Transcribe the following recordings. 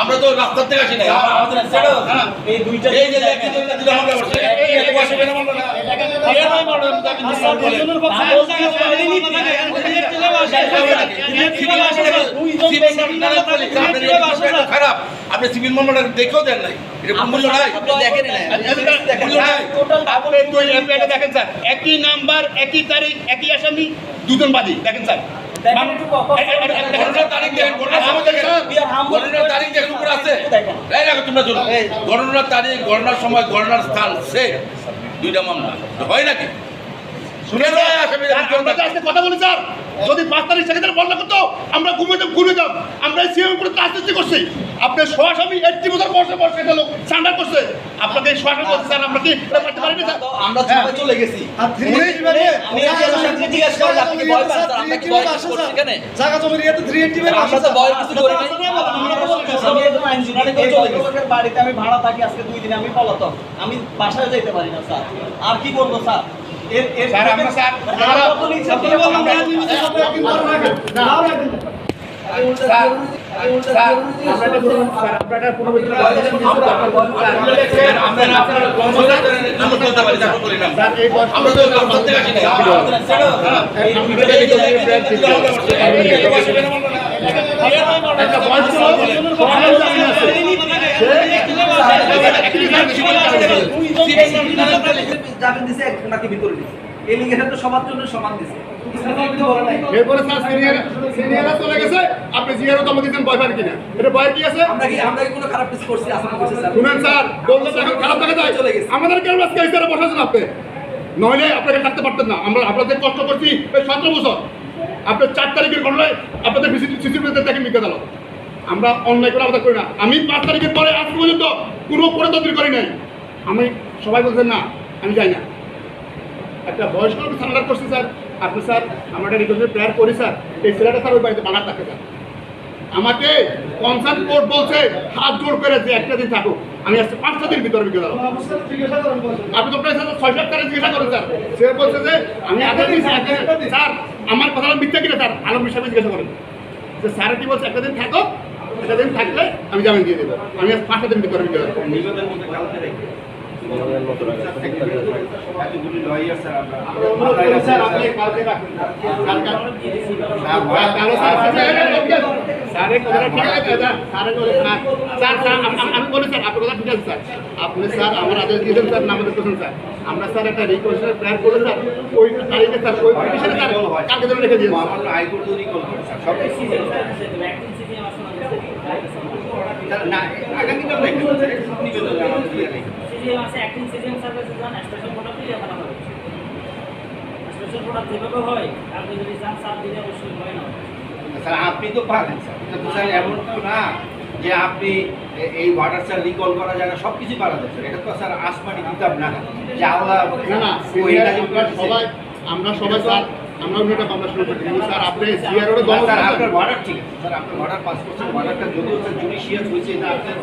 আমরা তো রাস্তার থেকে আসি না হ্যাঁ। এই দুইটা খারাপ আপনি সিভিল মামলাটা দেখেও দেন নাই একই নাম্বার একই তারিখ একই আসামি দুজন বাদী দেখেন স্যার তারিখ দেখেন সময় স্থান সে দুইটা মামলা। হয় নাকি? কথা বলি স্যার। যদি পাঁচ তারিখ সেকেন্ডার বন্ধ করতো আমরা ঘুমিয়ে যাব ঘুরে যাব আমরা সিএম উপরে রাজনীতি করছি। আপনি সরাসরি এইটটি বছর বসে বসে এটা লোক সান্ডার করছে। আপনাকে সরাসরি বলতে স্যার আমরা কি এটা করতে পারি না? আমরা সবাই চলে গেছি। আমি আপনাকে জিজ্ঞাসা করলাম, আপনি কি ভয় পান স্যার? আমরা কি ভয় কিছু এখানে? জায়গা থ্রি এইটটি আমরা তো ভয় কিছু করি নাই। আমি একদম আইনজীবী, তো চলে গেছি। বাড়িতে আমি ভাড়া থাকি আজকে দুই দিন আমি পলাতক। আমি বাসায় যেতে পারি না স্যার। আর কি করব স্যার? স্যার, আমরা স্যার, আমরা- আপনারা দেখছেন আপনারা আপনারা স্বৈরাচারের জন্য বলতে পারি তারপর বলি না আমরা তো রাস্তার থেকে আসি না আমাদের সেটা হ্যাঁ। এই যে একই দুইটা দিলে হামলা করছে, এই এক মাসে কেন মারলো না? একটা বয়স্ক লোক সমাজের জামিন আছে জামিন দিছে এক ভিতরে দিছে। এলিগেশন তো সবার জন্য সমান দিছে। এরপরে স্যার সিনিয়র সিনিয়ররা চলে গেছে। আপনি জিয়ারও তো আমাদের দিচ্ছেন কিনা? এটা ভয় কি আছে? আমরা কি আমরা কি কোনো খারাপ কিছু করছি? আসলে করছি স্যার। শুনেন স্যার বললে এখন খারাপ দেখা যায়। চলে গেছে। আমাদের কেন আজকে এই বসাছেন আপনি? নইলে আপনাকে থাকতে পারতেন না। আমরা আপনাদের কষ্ট করছি এই সতেরো বছর। আপনার চার তারিখের ঘটনায় আপনাদের সিসিটিভিতে আলো আমরা অন্যায় করে আমাদের করি না। আমি পাঁচ তারিখের পরে আজ পর্যন্ত কোনো করে তদবির করি নাই। আমি সবাই বলছেন না, আমি যাই না। একটা বয়স্ক লোক সান্ডার করছি, স্যার। আপনি, স্যার আমরা একটা রিকোয়েস্ট প্রেয়ার করি স্যার এই ছেলেটা, স্যার, ওই বাড়িতে বানার থাকে স্যার আমাকে কনসার্ন কোর্ট বলছে, হাত জোর করে যে একটা দিন থাকুক। আমি আজকে পাঁচটা দিন ভিতরে বিকেল আপনি তো প্রায়, স্যার, ছয় তারিখ জিজ্ঞাসা করেন, স্যার। সে বলছে যে, আমি আগে দিন, স্যার আমার কথাটা মিথ্যা কিনা, স্যার? আলম সাহেব জিজ্ঞাসা করেন। যে স্যার কি বলছে, একটা দিন থাকো একটা দিন থাকলে আমি জামিন দিয়ে দেবো। আমি আজ পাঁচটা দিন ভিতরে বিকেল স্যার স্যার আপনি স্যার আমার আদেশ দিয়েছেন স্যার না আমাদের কোথাও স্যার আমরা স্যার একটা রিকোয়েস্টের প্ল্যান করে স্যার ওই তারিখে স্যার ওই পিটিশনে স্যার কালকে জন্য রেখে দিয়েছি আমার হাইকোর্ট তো রিকল করে স্যার সব কিছু না আগামীকাল রেখে নিবেদন আমার দিয়ে রেখে সিজিএম আছে অ্যাক্টিং সিজিএম সার্ভিসে যান স্পেশাল প্রোডাক্ট দিয়ে বানানো হচ্ছে স্পেশাল প্রোডাক্ট যেভাবে হয় আপনি যদি চান সার দিলে অবশ্যই হয় না। স্যার আপনি তো পারেন স্যার। এটা তো স্যার এমন তো না যে আপনি এই ওয়াটার স্যার রিকল করা যায় না সব কিছু পারা যায় স্যার। এটা তো স্যার আসমানি কিতাব না। যে আল্লাহ না না আমরা সবাই আমরা সবাই স্যার আমরা একটা আমরা শুরু করছি স্যার আপনি সিআরও দল স্যার আপনার অর্ডার ঠিক আছে। স্যার আপনার অর্ডার পাস করছেন অর্ডারটা যদিও স্যার জুডিশিয়াল হয়েছে এটা আপনার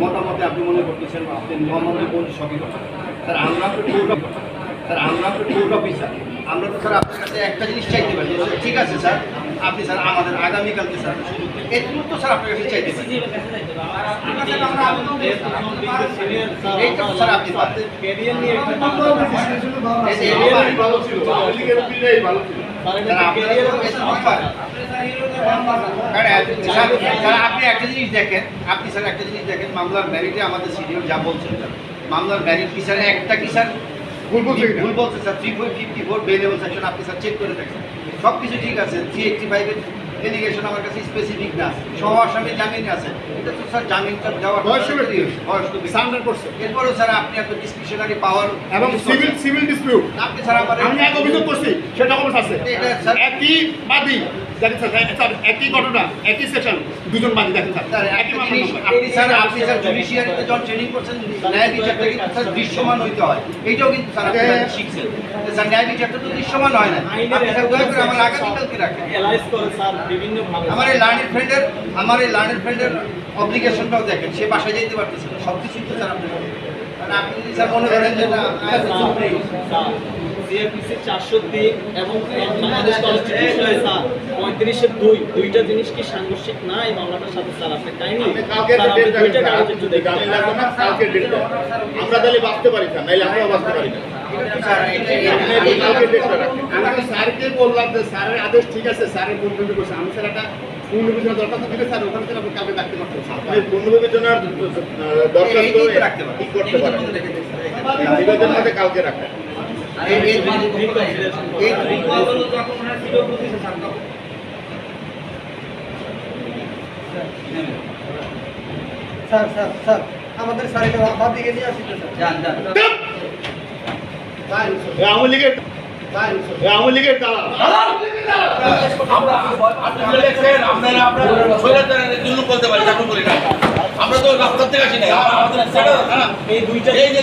মতামতে আপনি মনে করতেছেন বা আপনি মতামতে কোন সবই কথা স্যার আমরা তো স্যার আমরা তো অফিসার আমরা তো স্যার আপনার কাছে একটা জিনিস চাইতে পারি। ঠিক আছে স্যার। আপনি স্যার, আমাদের আগামীকালকে স্যার, এটুকু তো স্যার আপনার কাছে আপনি একটা জিনিস দেখেন, আপনি স্যার একটা জিনিস দেখেন, মামলার ম্যারিটে আমাদের সিনিয়র যা বলছেন মামলার ম্যারিট কি, স্যার, একটা কি, স্যার? ভুল বলছে? ভুল বলছে sir. Three point fifty four bailable section আপনি স্যার চেক করে দেখেন। সব কিছু ঠিক আছে। থ্রি এইটটি ফাইভের এলিগেশন আমার কাছে স্পেসিফিক না। সহ আসামি জামিন আছে। এটা তো স্যার জামিনটা দেওয়ার বয়স বেশি। করছে। এরপরেও স্যার আপনি এত ডিসক্রিপশনারি পাওয়ার এবং সিভিল সিভিল ডিসপিউট আপনি স্যার আমার আমি এক অভিযোগ করছি সেটা কোনো আছে। একই বাদী। দেখেন স্যার স্যার একই ঘটনা একই সেশন দুজন বাদী দেখেন স্যার স্যার, একই একটা মামলা জিনিস, নম্বর। আপনি স্যার আপনি স্যার জুডিশিয়ারিতে যখন ট্রেনিং করছেন ন্যায় বিচারটা কিন্তু স্যার দৃশ্যমান হইতে হয়। এইটাও কিন্তু স্যার আপনি। শিখছেন। স্যার ন্যায় বিচারটা তো দৃশ্যমান হয় না। আপনি স্যার দয়া করে আমার আগামীকালকে রাখেন? এই লার্নের ফ্রেন্ডের আমার এই লার্নের ফ্রেন্ডের অব্লিগেশনটাও দেখেন। সে বাসায় যেতে পারতেছে না। সব কিছুই তো স্যার আপনি। আপনি যদি স্যার মনে করেন যে না চারশো তিন এবং বাংলাদেশ স্যার পঁয়ত্রিশের দুই। দুইটা জিনিস কি সাংঘর্ষিক? না এই মামলাটার সাথে স্যার আপনি কাহিনী? দুইটা কাগজ একটু দেখেন। আমরা তাহলে বাঁচতে পারি না নাইলে আমরাও বাঁচতে পারি না। স্যারকে বললাম যে স্যারের আদেশ ঠিক আছে স্যারের করছে আমি স্যার একটা দরকার স্যার ওখানে আপনি কালকে পারতেন। রাখতে পারেন। ঠিক করতে পারেন। কালকে রাখেন স্যার স্যার স্যার আমাদের স্যারকে বাদ দিকে নিয়ে আসি যান যান। আওয়ামী লীগের আওয়ামী লীগের দালাল আমরা আপনারা আপনারা আপনারা স্বৈরাচারের জন্য বলতে পারি চাকরি করি না আমরা তো রাস্তার থেকে আসি না আমাদের এই দুইটা এই যে